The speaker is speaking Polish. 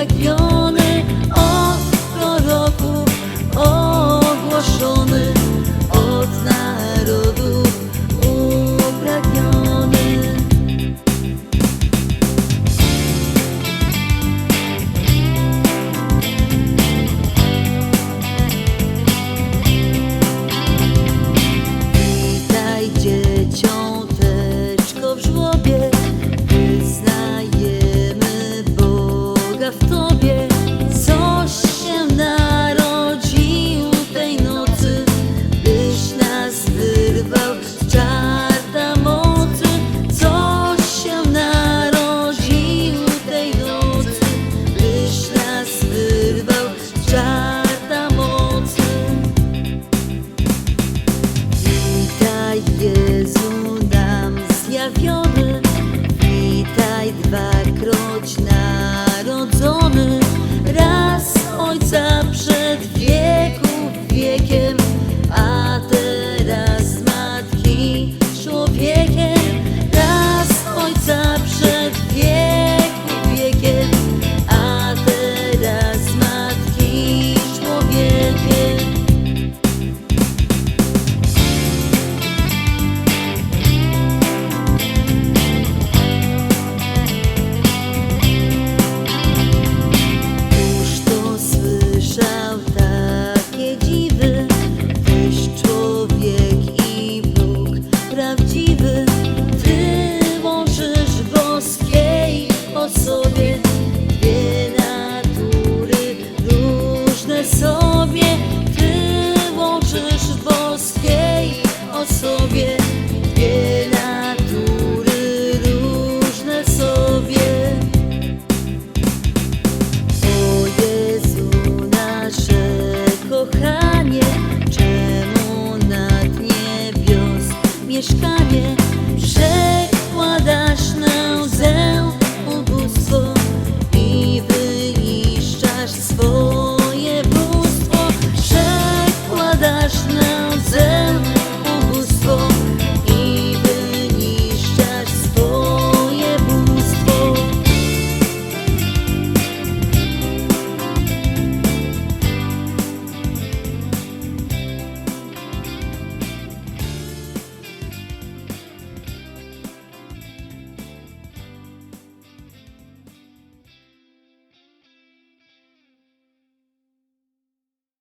like gone. Mieszkanie Przekładasz na łzę ubóstwo I wyniszczasz swoje bóstwo. Przekładasz na